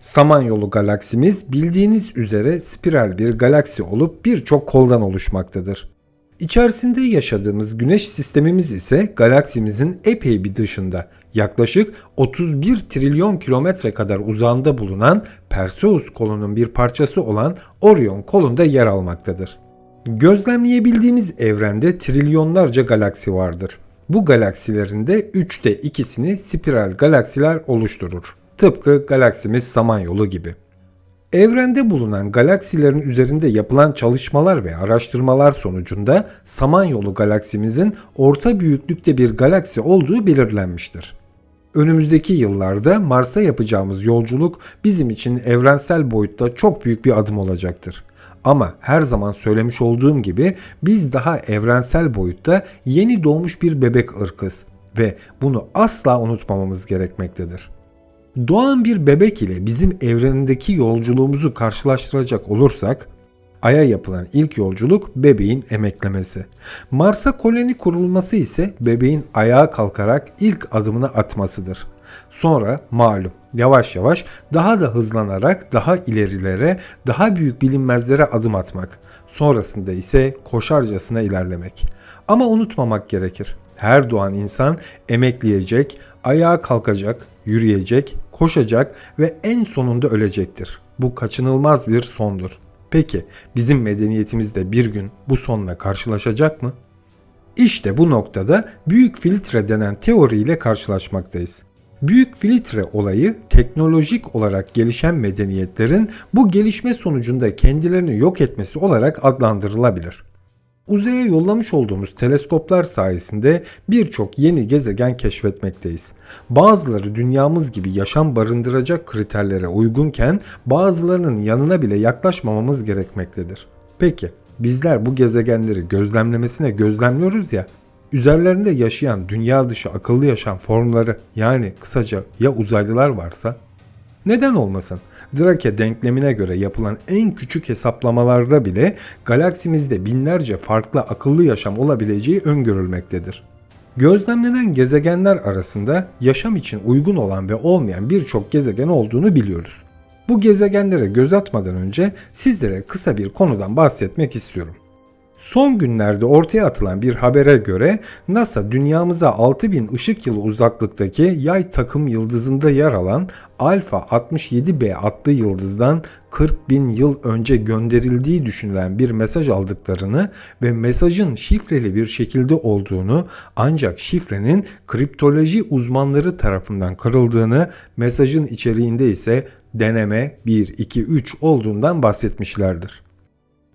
Samanyolu galaksimiz bildiğiniz üzere spiral bir galaksi olup birçok koldan oluşmaktadır. İçerisinde yaşadığımız güneş sistemimiz ise galaksimizin epey bir dışında yaklaşık 31 trilyon kilometre kadar uzağında bulunan Perseus kolunun bir parçası olan Orion kolunda yer almaktadır. Gözlemleyebildiğimiz evrende trilyonlarca galaksi vardır. Bu galaksilerin de 3'te ikisini spiral galaksiler oluşturur. Tıpkı galaksimiz Samanyolu gibi. Evrende bulunan galaksilerin üzerinde yapılan çalışmalar ve araştırmalar sonucunda Samanyolu galaksimizin orta büyüklükte bir galaksi olduğu belirlenmiştir. Önümüzdeki yıllarda Mars'a yapacağımız yolculuk bizim için evrensel boyutta çok büyük bir adım olacaktır. Ama her zaman söylemiş olduğum gibi biz daha evrensel boyutta yeni doğmuş bir bebek ırkız ve bunu asla unutmamamız gerekmektedir. Doğan bir bebek ile bizim evrendeki yolculuğumuzu karşılaştıracak olursak Ay'a yapılan ilk yolculuk bebeğin emeklemesi. Mars'a koloni kurulması ise bebeğin ayağa kalkarak ilk adımını atmasıdır. Sonra malum yavaş yavaş daha da hızlanarak daha ilerilere, daha büyük bilinmezlere adım atmak. Sonrasında ise koşarcasına ilerlemek. Ama unutmamak gerekir. Her doğan insan emekleyecek, ayağa kalkacak, yürüyecek, koşacak ve en sonunda ölecektir. Bu kaçınılmaz bir sondur. Peki bizim medeniyetimiz de bir gün bu sonla karşılaşacak mı? İşte bu noktada büyük filtre denen teoriyle karşılaşmaktayız. Büyük filtre olayı teknolojik olarak gelişen medeniyetlerin bu gelişme sonucunda kendilerini yok etmesi olarak adlandırılabilir. Uzaya yollamış olduğumuz teleskoplar sayesinde birçok yeni gezegen keşfetmekteyiz. Bazıları dünyamız gibi yaşam barındıracak kriterlere uygunken bazılarının yanına bile yaklaşmamamız gerekmektedir. Peki bizler bu gezegenleri gözlemlemesine gözlemliyoruz ya üzerlerinde yaşayan dünya dışı akıllı yaşam formları yani kısaca ya uzaylılar varsa neden olmasın? Drake denklemine göre yapılan en küçük hesaplamalarda bile galaksimizde binlerce farklı akıllı yaşam olabileceği öngörülmektedir. Gözlemlenen gezegenler arasında yaşam için uygun olan ve olmayan birçok gezegen olduğunu biliyoruz. Bu gezegenlere göz atmadan önce sizlere kısa bir konudan bahsetmek istiyorum. Son günlerde ortaya atılan bir habere göre NASA dünyamıza 6000 ışık yılı uzaklıktaki yay takım yıldızında yer alan Alfa 67b adlı yıldızdan 40 bin yıl önce gönderildiği düşünülen bir mesaj aldıklarını ve mesajın şifreli bir şekilde olduğunu ancak şifrenin kriptoloji uzmanları tarafından kırıldığını mesajın içeriğinde ise deneme 1 2 3 olduğundan bahsetmişlerdir.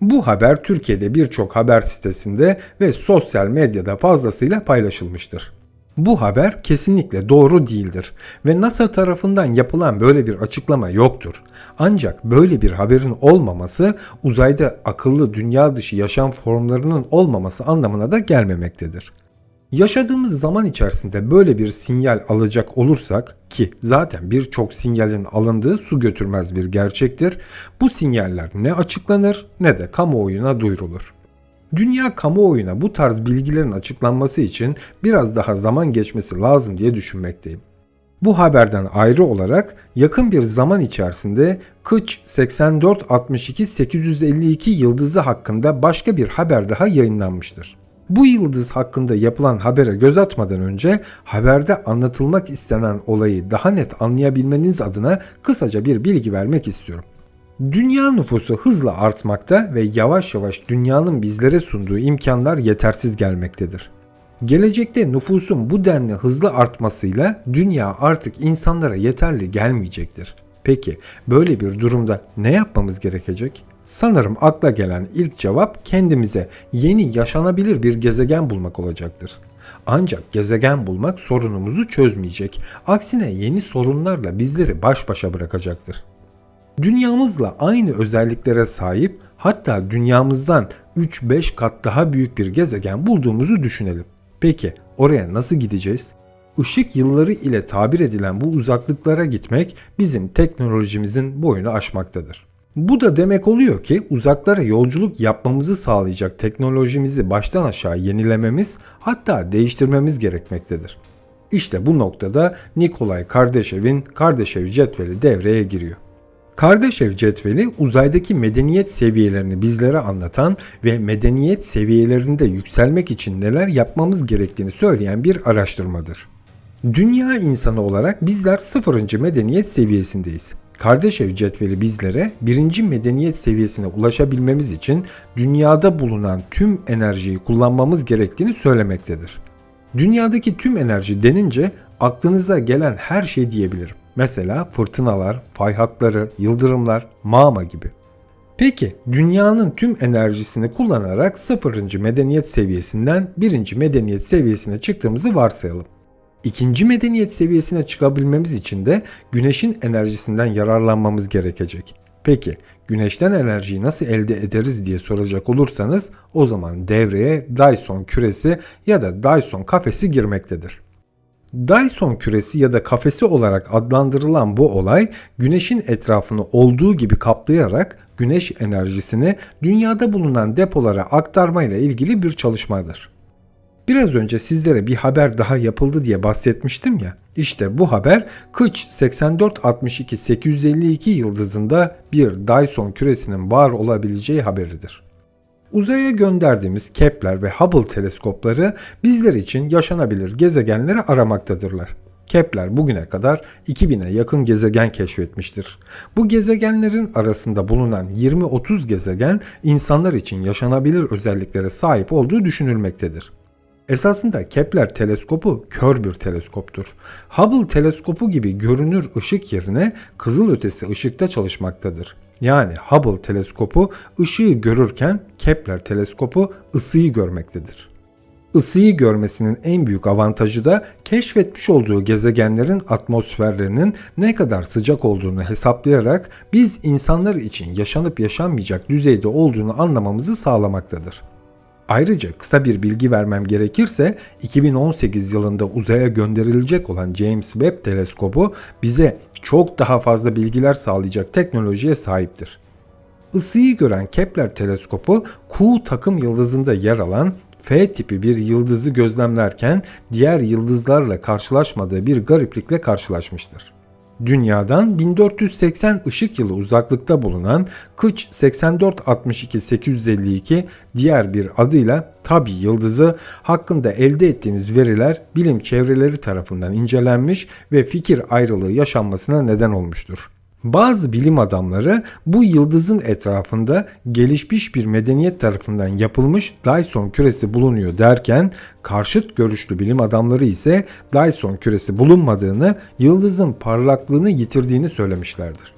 Bu haber Türkiye'de birçok haber sitesinde ve sosyal medyada fazlasıyla paylaşılmıştır. Bu haber kesinlikle doğru değildir ve NASA tarafından yapılan böyle bir açıklama yoktur. Ancak böyle bir haberin olmaması uzayda akıllı dünya dışı yaşam formlarının olmaması anlamına da gelmemektedir. Yaşadığımız zaman içerisinde böyle bir sinyal alacak olursak ki zaten birçok sinyalin alındığı su götürmez bir gerçektir. Bu sinyaller ne açıklanır ne de kamuoyuna duyurulur. Dünya kamuoyuna bu tarz bilgilerin açıklanması için biraz daha zaman geçmesi lazım diye düşünmekteyim. Bu haberden ayrı olarak yakın bir zaman içerisinde Kıç 8462 852 yıldızı hakkında başka bir haber daha yayınlanmıştır. Bu yıldız hakkında yapılan habere göz atmadan önce haberde anlatılmak istenen olayı daha net anlayabilmeniz adına kısaca bir bilgi vermek istiyorum. Dünya nüfusu hızla artmakta ve yavaş yavaş dünyanın bizlere sunduğu imkanlar yetersiz gelmektedir. Gelecekte nüfusun bu denli hızlı artmasıyla dünya artık insanlara yeterli gelmeyecektir. Peki böyle bir durumda ne yapmamız gerekecek? Sanırım akla gelen ilk cevap kendimize yeni yaşanabilir bir gezegen bulmak olacaktır. Ancak gezegen bulmak sorunumuzu çözmeyecek. Aksine yeni sorunlarla bizleri baş başa bırakacaktır. Dünyamızla aynı özelliklere sahip hatta dünyamızdan 3-5 kat daha büyük bir gezegen bulduğumuzu düşünelim. Peki oraya nasıl gideceğiz? Işık yılları ile tabir edilen bu uzaklıklara gitmek bizim teknolojimizin boyunu aşmaktadır. Bu da demek oluyor ki uzaklara yolculuk yapmamızı sağlayacak teknolojimizi baştan aşağı yenilememiz hatta değiştirmemiz gerekmektedir. İşte bu noktada Nikolay Kardashev'in Kardashev cetveli devreye giriyor. Kardashev cetveli uzaydaki medeniyet seviyelerini bizlere anlatan ve medeniyet seviyelerinde yükselmek için neler yapmamız gerektiğini söyleyen bir araştırmadır. Dünya insanı olarak bizler sıfırıncı medeniyet seviyesindeyiz. Kardashev cetveli bizlere birinci medeniyet seviyesine ulaşabilmemiz için dünyada bulunan tüm enerjiyi kullanmamız gerektiğini söylemektedir. Dünyadaki tüm enerji denince aklınıza gelen her şey diyebilirim. Mesela fırtınalar, fay hatları, yıldırımlar, mağma gibi. Peki dünyanın tüm enerjisini kullanarak 0. medeniyet seviyesinden 1. medeniyet seviyesine çıktığımızı varsayalım. İkinci medeniyet seviyesine çıkabilmemiz için de güneşin enerjisinden yararlanmamız gerekecek. Peki güneşten enerjiyi nasıl elde ederiz diye soracak olursanız o zaman devreye Dyson küresi ya da Dyson kafesi girmektedir. Dyson küresi ya da kafesi olarak adlandırılan bu olay güneşin etrafını olduğu gibi kaplayarak güneş enerjisini dünyada bulunan depolara aktarmayla ilgili bir çalışmadır. Biraz önce sizlere bir haber daha yapıldı diye bahsetmiştim ya. İşte bu haber Kıç 8462 852 yıldızında bir Dyson küresinin var olabileceği haberidir. Uzaya gönderdiğimiz Kepler ve Hubble teleskopları bizler için yaşanabilir gezegenleri aramaktadırlar. Kepler bugüne kadar 2000'e yakın gezegen keşfetmiştir. Bu gezegenlerin arasında bulunan 20-30 gezegen insanlar için yaşanabilir özelliklere sahip olduğu düşünülmektedir. Esasında Kepler teleskopu kör bir teleskoptur. Hubble teleskopu gibi görünür ışık yerine kızılötesi ışıkta çalışmaktadır. Yani Hubble teleskopu ışığı görürken Kepler teleskopu ısıyı görmektedir. Isıyı görmesinin en büyük avantajı da keşfetmiş olduğu gezegenlerin atmosferlerinin ne kadar sıcak olduğunu hesaplayarak biz insanlar için yaşanıp yaşanmayacak düzeyde olduğunu anlamamızı sağlamaktadır. Ayrıca kısa bir bilgi vermem gerekirse 2018 yılında uzaya gönderilecek olan James Webb teleskobu bize çok daha fazla bilgiler sağlayacak teknolojiye sahiptir. Isıyı gören Kepler teleskopu Ku takım yıldızında yer alan F tipi bir yıldızı gözlemlerken diğer yıldızlarla karşılaşmadığı bir gariplikle karşılaşmıştır. Dünyadan 1480 ışık yılı uzaklıkta bulunan Kıç 8462-852 diğer bir adıyla Tabi yıldızı hakkında elde ettiğimiz veriler bilim çevreleri tarafından incelenmiş ve fikir ayrılığı yaşanmasına neden olmuştur. Bazı bilim adamları bu yıldızın etrafında gelişmiş bir medeniyet tarafından yapılmış Dyson küresi bulunuyor derken karşıt görüşlü bilim adamları ise Dyson küresi bulunmadığını, yıldızın parlaklığını yitirdiğini söylemişlerdir.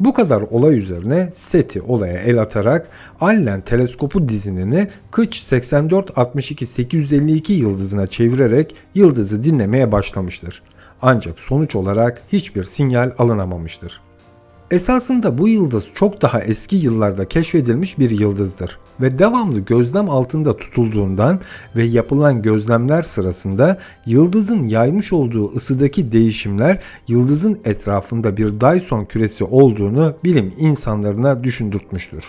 Bu kadar olay üzerine SETI olaya el atarak Allen teleskopu dizinini Kıç 84-62-852 yıldızına çevirerek yıldızı dinlemeye başlamıştır. Ancak sonuç olarak hiçbir sinyal alınamamıştır. Esasında bu yıldız çok daha eski yıllarda keşfedilmiş bir yıldızdır ve devamlı gözlem altında tutulduğundan ve yapılan gözlemler sırasında yıldızın yaymış olduğu ısıdaki değişimler yıldızın etrafında bir Dyson küresi olduğunu bilim insanlarına düşündürtmüştür.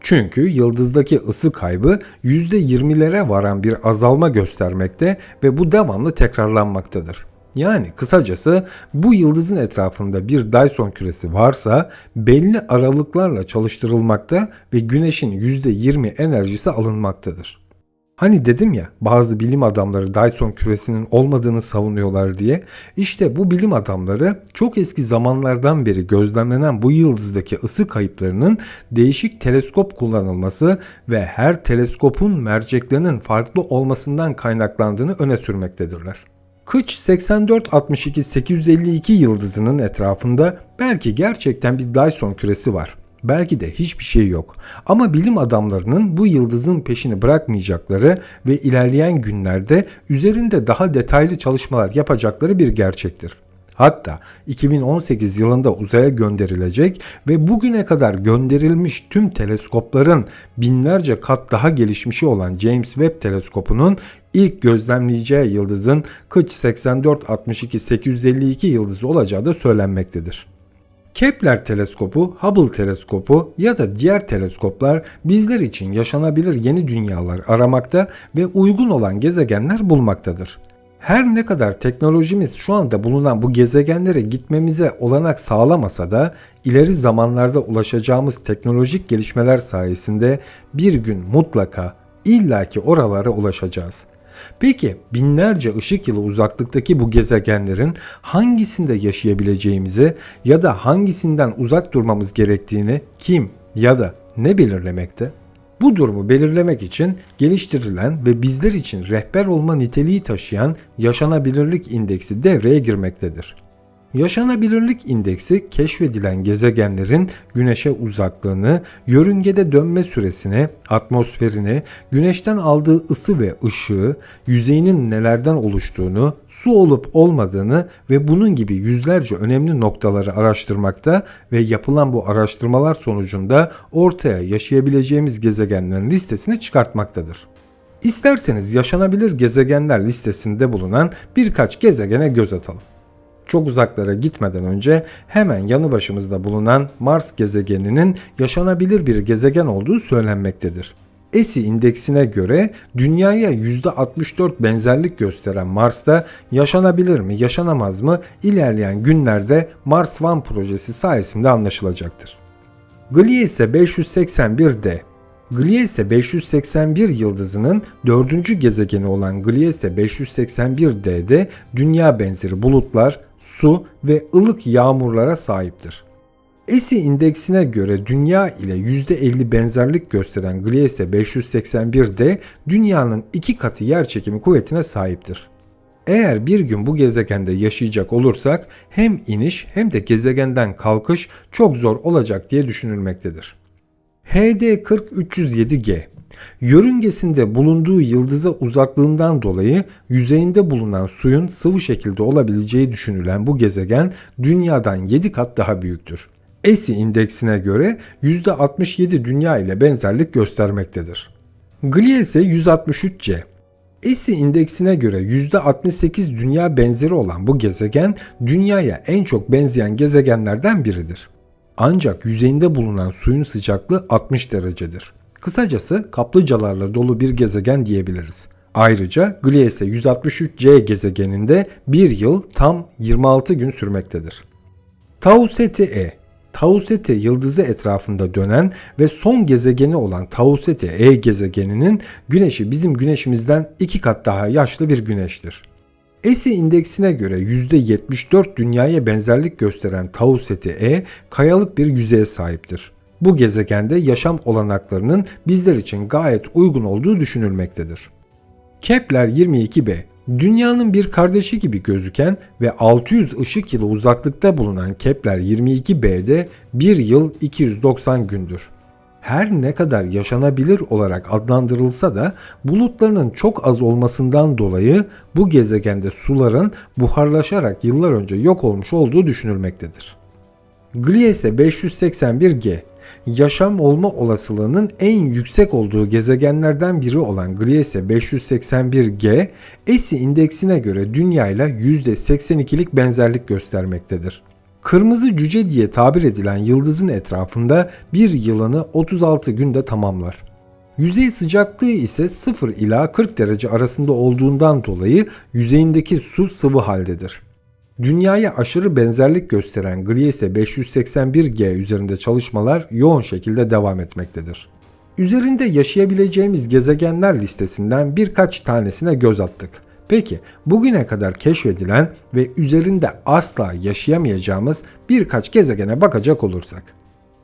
Çünkü yıldızdaki ısı kaybı %20'lere varan bir azalma göstermekte ve bu devamlı tekrarlanmaktadır. Yani kısacası bu yıldızın etrafında bir Dyson küresi varsa belli aralıklarla çalıştırılmakta ve güneşin %20 enerjisi alınmaktadır. Hani dedim ya bazı bilim adamları Dyson küresinin olmadığını savunuyorlar diye. İşte bu bilim adamları çok eski zamanlardan beri gözlemlenen bu yıldızdaki ısı kayıplarının değişik teleskop kullanılması ve her teleskopun merceklerinin farklı olmasından kaynaklandığını öne sürmektedirler. Kıç 84-62-852 yıldızının etrafında belki gerçekten bir Dyson küresi var. Belki de hiçbir şey yok. Ama bilim adamlarının bu yıldızın peşini bırakmayacakları ve ilerleyen günlerde üzerinde daha detaylı çalışmalar yapacakları bir gerçektir. Hatta 2018 yılında uzaya gönderilecek ve bugüne kadar gönderilmiş tüm teleskopların binlerce kat daha gelişmişi olan James Webb teleskopunun ilk gözlemleyeceği yıldızın Kıç 84-62-852 yıldızı olacağı da söylenmektedir. Kepler teleskopu, Hubble teleskopu ya da diğer teleskoplar bizler için yaşanabilir yeni dünyalar aramakta ve uygun olan gezegenler bulmaktadır. Her ne kadar teknolojimiz şu anda bulunan bu gezegenlere gitmemize olanak sağlamasa da ileri zamanlarda ulaşacağımız teknolojik gelişmeler sayesinde bir gün mutlaka illaki oralara ulaşacağız. Peki binlerce ışık yılı uzaklıktaki bu gezegenlerin hangisinde yaşayabileceğimizi ya da hangisinden uzak durmamız gerektiğini kim ya da ne belirlemekte? Bu durumu belirlemek için geliştirilen ve bizler için rehber olma niteliği taşıyan yaşanabilirlik indeksi devreye girmektedir. Yaşanabilirlik indeksi keşfedilen gezegenlerin güneşe uzaklığını, yörüngede dönme süresini, atmosferini, güneşten aldığı ısı ve ışığı, yüzeyinin nelerden oluştuğunu, su olup olmadığını ve bunun gibi yüzlerce önemli noktaları araştırmakta ve yapılan bu araştırmalar sonucunda ortaya yaşayabileceğimiz gezegenlerin listesini çıkartmaktadır. İsterseniz yaşanabilir gezegenler listesinde bulunan birkaç gezegene göz atalım. Çok uzaklara gitmeden önce hemen yanı başımızda bulunan Mars gezegeninin yaşanabilir bir gezegen olduğu söylenmektedir. ESI indeksine göre dünyaya %64 benzerlik gösteren Mars'ta yaşanabilir mi, yaşanamaz mı ilerleyen günlerde Mars One projesi sayesinde anlaşılacaktır. Gliese 581d Gliese 581 yıldızının dördüncü gezegeni olan Gliese 581d'de dünya benzeri bulutlar, su ve ılık yağmurlara sahiptir. ESI indeksine göre dünya ile %50 benzerlik gösteren Gliese 581d dünyanın iki katı yer çekimi kuvvetine sahiptir. Eğer bir gün bu gezegende yaşayacak olursak hem iniş hem de gezegenden kalkış çok zor olacak diye düşünülmektedir. HD 40307G Yörüngesinde bulunduğu yıldıza uzaklığından dolayı yüzeyinde bulunan suyun sıvı şekilde olabileceği düşünülen bu gezegen dünyadan 7 kat daha büyüktür. ESI indeksine göre %67 dünya ile benzerlik göstermektedir. Gliese 163c ESI indeksine göre %68 dünya benzeri olan bu gezegen dünyaya en çok benzeyen gezegenlerden biridir. Ancak yüzeyinde bulunan suyun sıcaklığı 60 derecedir. Kısacası kaplıcalarla dolu bir gezegen diyebiliriz. Ayrıca Gliese 163c gezegeninde bir yıl tam 26 gün sürmektedir. Tau Ceti E Tau Ceti yıldızı etrafında dönen ve son gezegeni olan Tau Ceti E gezegeninin güneşi bizim güneşimizden iki kat daha yaşlı bir güneştir. ESI indeksine göre %74 dünyaya benzerlik gösteren Tau Ceti E kayalık bir yüzeye sahiptir. Bu gezegende yaşam olanaklarının bizler için gayet uygun olduğu düşünülmektedir. Kepler 22b Dünyanın bir kardeşi gibi gözüken ve 600 ışık yılı uzaklıkta bulunan Kepler 22b'de 1 yıl 290 gündür. Her ne kadar yaşanabilir olarak adlandırılsa da bulutlarının çok az olmasından dolayı bu gezegende suların buharlaşarak yıllar önce yok olmuş olduğu düşünülmektedir. Gliese 581g yaşam olma olasılığının en yüksek olduğu gezegenlerden biri olan Gliese 581g, ESI indeksine göre Dünya ile %82'lik benzerlik göstermektedir. Kırmızı cüce diye tabir edilen yıldızın etrafında bir yılını 36 günde tamamlar. Yüzey sıcaklığı ise 0 ila 40 derece arasında olduğundan dolayı yüzeyindeki su sıvı haldedir. Dünyaya aşırı benzerlik gösteren Gliese 581g üzerinde çalışmalar yoğun şekilde devam etmektedir. Üzerinde yaşayabileceğimiz gezegenler listesinden birkaç tanesine göz attık. Peki bugüne kadar keşfedilen ve üzerinde asla yaşayamayacağımız birkaç gezegene bakacak olursak.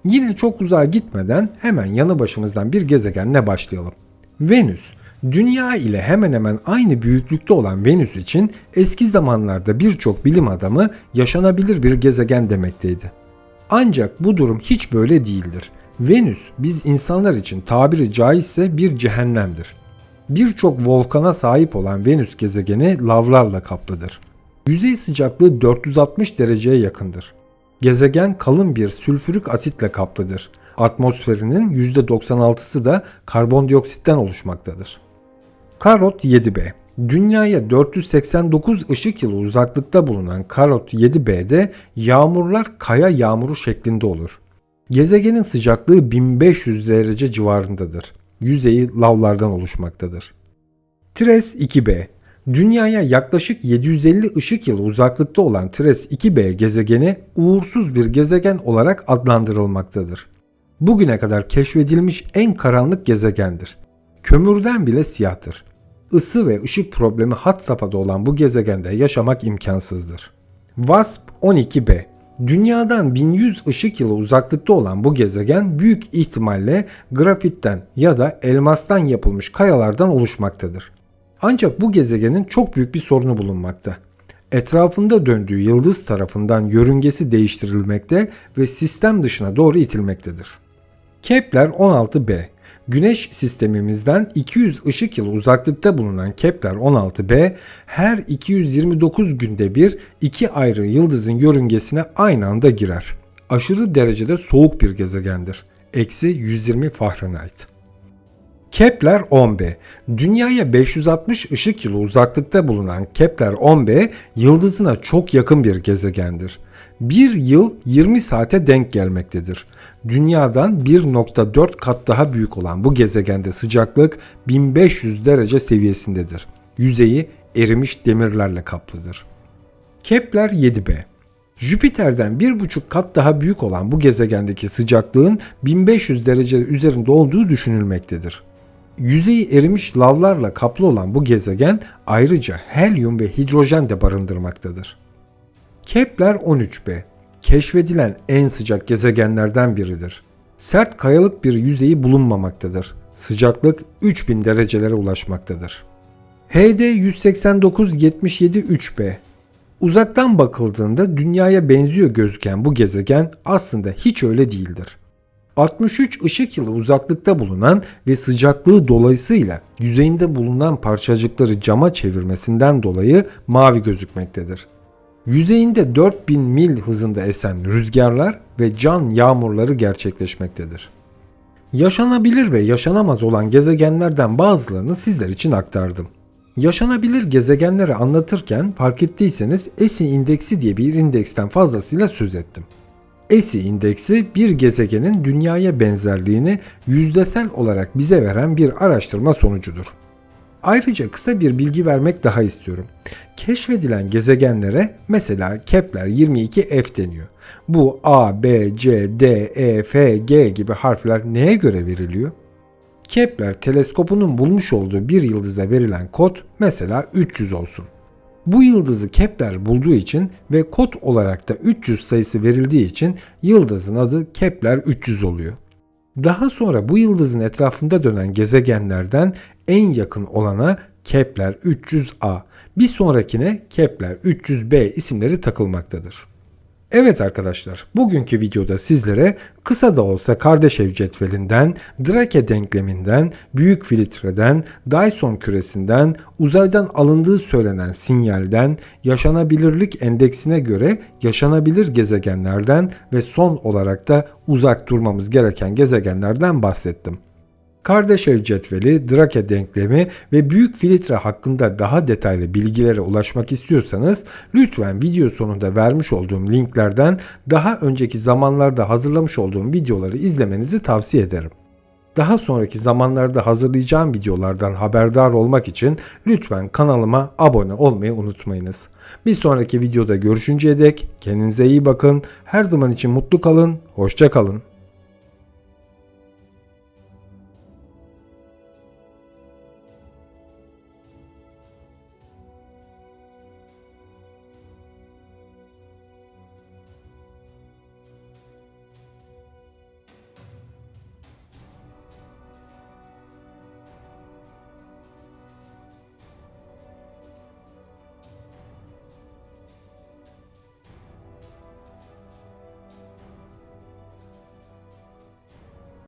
Yine çok uzağa gitmeden hemen yanı başımızdan bir gezegenle başlayalım. Venüs Dünya ile hemen hemen aynı büyüklükte olan Venüs için eski zamanlarda birçok bilim adamı yaşanabilir bir gezegen demekteydi. Ancak bu durum hiç böyle değildir. Venüs biz insanlar için tabiri caizse bir cehennemdir. Birçok volkana sahip olan Venüs gezegeni lavlarla kaplıdır. Yüzey sıcaklığı 460 dereceye yakındır. Gezegen kalın bir sülfürik asitle kaplıdır. Atmosferinin %96'sı da karbondioksitten oluşmaktadır. Karot 7b Dünyaya 489 ışık yılı uzaklıkta bulunan Karot 7b'de yağmurlar kaya yağmuru şeklinde olur. Gezegenin sıcaklığı 1500 derece civarındadır. Yüzeyi lavlardan oluşmaktadır. Tres 2b Dünyaya yaklaşık 750 ışık yılı uzaklıkta olan Tres 2b gezegeni uğursuz bir gezegen olarak adlandırılmaktadır. Bugüne kadar keşfedilmiş en karanlık gezegendir. Kömürden bile siyahtır. Isı ve ışık problemi had safhada olan bu gezegende yaşamak imkansızdır. WASP 12b Dünyadan 1100 ışık yılı uzaklıkta olan bu gezegen büyük ihtimalle grafitten ya da elmastan yapılmış kayalardan oluşmaktadır. Ancak bu gezegenin çok büyük bir sorunu bulunmakta. Etrafında döndüğü yıldız tarafından yörüngesi değiştirilmekte ve sistem dışına doğru itilmektedir. Kepler 16b Güneş sistemimizden 200 ışık yılı uzaklıkta bulunan Kepler 16b her 229 günde bir iki ayrı yıldızın yörüngesine aynı anda girer. Aşırı derecede soğuk bir gezegendir. Eksi 120 Fahrenheit. Kepler 10b Dünyaya 560 ışık yılı uzaklıkta bulunan Kepler 10b yıldızına çok yakın bir gezegendir. Bir yıl 20 saate denk gelmektedir. Dünyadan 1.4 kat daha büyük olan bu gezegende sıcaklık 1500 derece seviyesindedir. Yüzeyi erimiş demirlerle kaplıdır. Kepler 7b Jüpiter'den 1,5 kat daha büyük olan bu gezegendeki sıcaklığın 1500 derece üzerinde olduğu düşünülmektedir. Yüzeyi erimiş lavlarla kaplı olan bu gezegen ayrıca helyum ve hidrojen de barındırmaktadır. Kepler 13b keşfedilen en sıcak gezegenlerden biridir. Sert kayalık bir yüzeyi bulunmamaktadır. Sıcaklık 3000 derecelere ulaşmaktadır. HD 18977 3b Uzaktan bakıldığında dünyaya benziyor gözüken bu gezegen aslında hiç öyle değildir. 63 ışık yılı uzaklıkta bulunan ve sıcaklığı dolayısıyla yüzeyinde bulunan parçacıkları cama çevirmesinden dolayı mavi gözükmektedir. Yüzeyinde 4000 mil hızında esen rüzgarlar ve can yağmurları gerçekleşmektedir. Yaşanabilir ve yaşanamaz olan gezegenlerden bazılarını sizler için aktardım. Yaşanabilir gezegenleri anlatırken fark ettiyseniz ESI indeksi diye bir indeksten fazlasıyla söz ettim. ESI indeksi bir gezegenin dünyaya benzerliğini yüzdesel olarak bize veren bir araştırma sonucudur. Ayrıca kısa bir bilgi vermek daha istiyorum. Keşfedilen gezegenlere mesela Kepler 22f deniyor. Bu A, B, C, D, E, F, G gibi harfler neye göre veriliyor? Kepler teleskopunun bulmuş olduğu bir yıldıza verilen kod mesela 300 olsun. Bu yıldızı Kepler bulduğu için ve kod olarak da 300 sayısı verildiği için yıldızın adı Kepler 300 oluyor. Daha sonra bu yıldızın etrafında dönen gezegenlerden en yakın olana Kepler 300a, bir sonrakine Kepler 300b isimleri takılmaktadır. Evet arkadaşlar, bugünkü videoda sizlere kısa da olsa Kardashev cetvelinden, Drake denkleminden, büyük filtreden, Dyson küresinden, uzaydan alındığı söylenen sinyalden, yaşanabilirlik endeksine göre yaşanabilir gezegenlerden ve son olarak da uzak durmamız gereken gezegenlerden bahsettim. Kardashev cetveli, Drake denklemi ve büyük filtre hakkında daha detaylı bilgilere ulaşmak istiyorsanız lütfen video sonunda vermiş olduğum linklerden daha önceki zamanlarda hazırlamış olduğum videoları izlemenizi tavsiye ederim. Daha sonraki zamanlarda hazırlayacağım videolardan haberdar olmak için lütfen kanalıma abone olmayı unutmayınız. Bir sonraki videoda görüşünceye dek kendinize iyi bakın, her zaman için mutlu kalın, hoşça kalın.